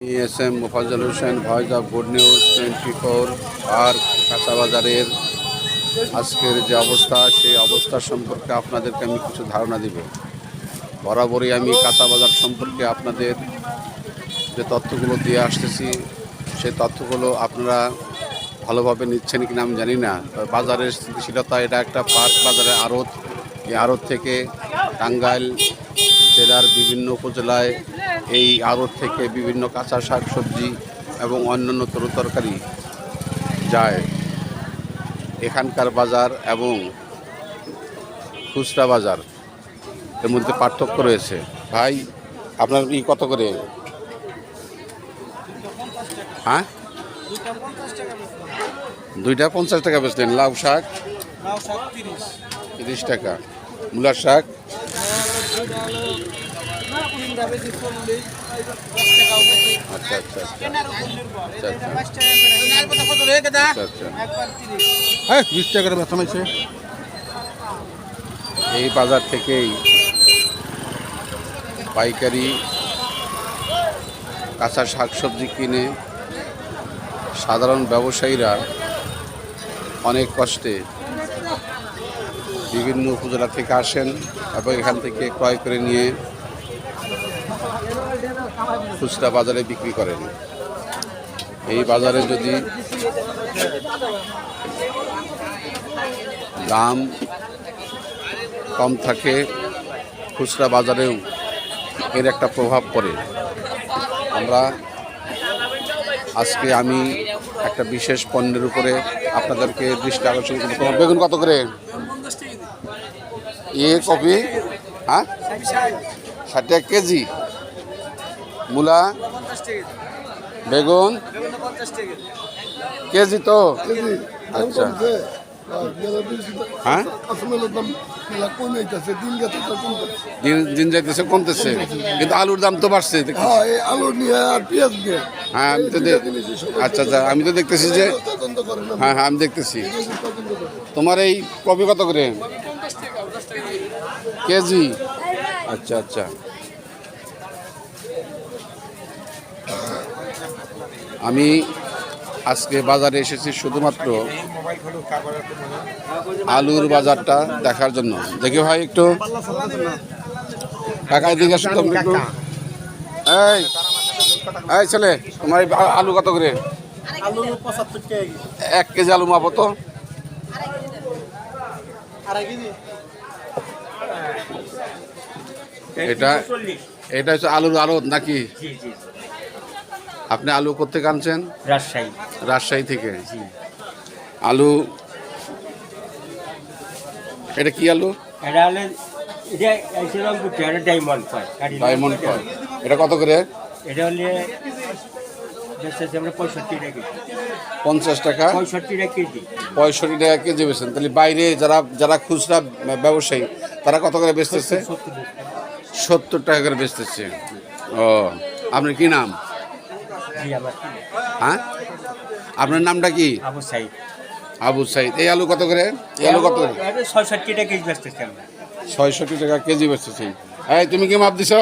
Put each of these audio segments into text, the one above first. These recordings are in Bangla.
S M Mofazzal Hossain, voice of good news twenty four আর কাঁচাবাজারের আজকের যে অবস্থা, সেই অবস্থা সম্পর্কে আপনাদেরকে আমি কিছু ধারণা দিব। বরাবরই আমি কাঁচাবাজার সম্পর্কে আপনাদের যে তথ্যগুলো দিয়ে আসতেছি, সেই তথ্যগুলো আপনারা ভালোভাবে নিচ্ছেন কিনা আমি জানি না। বাজারের স্থিতিশীলতা, এটা একটা পার্ক বাজারের আড়ত। এই আড়ত থেকে টাঙ্গাইল জেলার বিভিন্ন উপজেলায় এই আড়ত থেকে বিভিন্ন কাঁচা শাক সবজি এবং অন্যান্য তরকারি যায়। এখানকার বাজার এবং খুচরা বাজার এর মধ্যে পার্থক্য রয়েছে। ভাই আপনার ই কত করে? হ্যাঁ? দুইটা পঞ্চাশ টাকা বেচলেন। লাউ শাক? লাউ শাক তিরিশ। তিরিশ টাকা। মূলার শাক? আচ্ছা আচ্ছা হ্যাঁ বিশ টাকার বেতন হয়েছে এই বাজার থেকেই পাইকারি কাঁচা শাকসবজি কিনে সাধারণ ব্যবসায়ীরা অনেক কষ্টে বিভিন্ন উপজেলা থেকে আসেন এবং এখান থেকে ক্রয় করে নিয়ে খুচরা বাজারে বিক্রি করেন। এই বাজারে যদি দাম কম থাকে, খুচরা বাজারেও এর একটা প্রভাব পড়ে। আমরা আজকে আমি একটা বিশেষ পণ্যের উপরে আপনাদেরকে দৃষ্টি আকর্ষণ করব। তোমার বেগুন কত করে? এ কপি হ্যাঁ? ষাট টাকা কেজি। মূলা, বেগুন, কেজি তো? আচ্ছা। হ্যাঁ? দিন দিন যাইতেছে, কমতেছে। কিন্তু আলুর দাম তো বাড়ছে হ্যাঁ আমি তো আচ্ছা আচ্ছা আমি তো দেখতেছি যে হ্যাঁ হ্যাঁ আমি দেখতেছি। তোমার এই কপি কত করে? কেজি? আচ্ছা আচ্ছা। আমি আজকে বাজারে এসেছি শুধুমাত্র আলুর বাজারটা দেখার জন্য। দেখি ভাই একটু। আসুন একটু। এই এই ছেলে, তোমার আলু কত করে? টাকা এক কেজি আলু মাপো তো। এটা এটা হচ্ছে আলুর আড়ত নাকি? আপনি আলু করতে আনছেন? রাজশাহী। রাজশাহী থেকে? আলু এটা কি আলু? এটা হলে ডায়মন্ড কয় এটা কত করে? এটা হলে পঞ্চাশ টাকা? পঁয়ষট্টি টাকা কেজি। পঁয়ষট্টি টাকা কেজি বেছেন তাহলে বাইরে যারা যারা খুচরা ব্যবসায়ী তারা কত করে বেচতেছে? সত্তর টাকা। করে বেচতেছে। ও আপনার কি নাম? হ্যাঁ? আপনার নামটা কি? আবু সাইদ। আবু সাইদ। এই আলু কত করে? এই আলু কত করে? ছয়ষট্টি টাকা কেজি বেচতেছি আমরা। ছয়ষট্টি টাকা কেজি বেচতেছি। এই তুমি কি মাপ দিছ?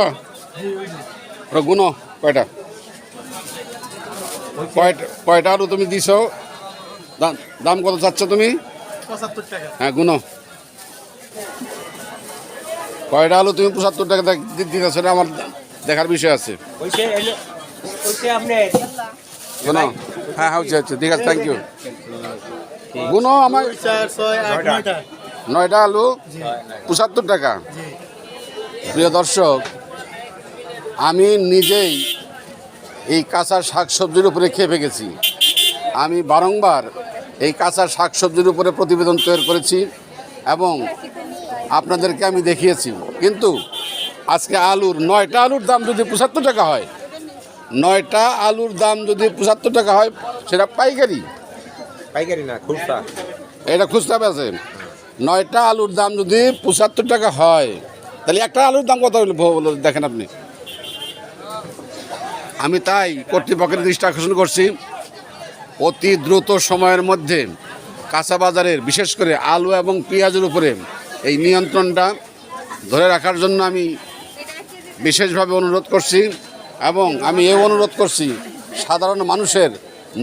গুনো কয়টা? কয়টা কয়টা আলু তুমি দিছ? দাম দাম কত চাচ্ছ তুমি? হ্যাঁ গুনো। কয়টা আলু তুমি পঁচাত্তর টাকা দিতেছ? সেটা আমার দেখার বিষয় আছে। গুনো হ্যাঁ হ্যাঁ হচ্ছে হচ্ছে ঠিক আছে থ্যাংক ইউ গুনো আমার নয়টা আলু, পঁচাত্তর টাকা। প্রিয় দর্শক, আমি নিজেই এই কাঁচা শাকসবজির উপরে খেপে গেছি আমি বারংবার এই কাঁচা শাকসবজির উপরে প্রতিবেদন তৈরি করেছি এবং আপনাদেরকে আমি দেখিয়েছি। কিন্তু আজকে আলুর, নয়টা আলুর দাম যদি পঁচাত্তর টাকা হয় নয়টা আলুর দাম যদি পঁচাত্তর টাকা হয় সেটা পাইকারি। পাইকারি না খুচরা? এটা খুচরা বেছে নয়টা আলুর দাম যদি পঁচাত্তর টাকা হয় তাহলে একটা আলুর দাম কত বলো দেখেন আপনি। আমি তাই কর্তৃপক্ষের দৃষ্টি আকর্ষণ করছি অতি দ্রুত সময়ের মধ্যে কাঁচা বাজারের বিশেষ করে আলু এবং পেঁয়াজের উপরে এই নিয়ন্ত্রণটা ধরে রাখার জন্য আমি বিশেষভাবে অনুরোধ করছি। এবং আমি এই অনুরোধ করছি, সাধারণ মানুষের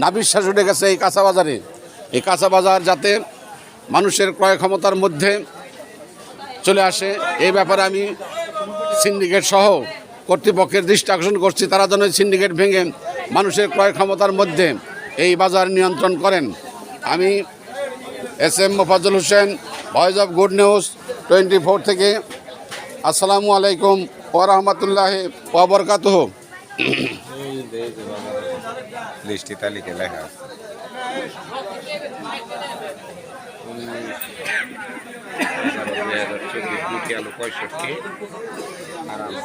নাবিশ্বাস উঠে গেছে এই কাঁচা বাজারে। এই কাঁচা বাজার যাতে মানুষের ক্রয় ক্ষমতার মধ্যে চলে আসে, এই ব্যাপারে আমি সিন্ডিকেট সহ কর্তৃপক্ষের দৃষ্টি আকর্ষণ করছি। তারা যেন সিন্ডিকেট ভেঙে মানুষের ক্রয় ক্ষমতার মধ্যে এই বাজার নিয়ন্ত্রণ করেন। আমি S M Mofazzal Hossain, voice of good news twenty four থেকে, আসসালামু আলাইকুম ওরহমতুল্লাহ ওবরকাতহ লিস্টি তালিকা লেখা আছে। আলু পঁয়ষট্টি আর আলু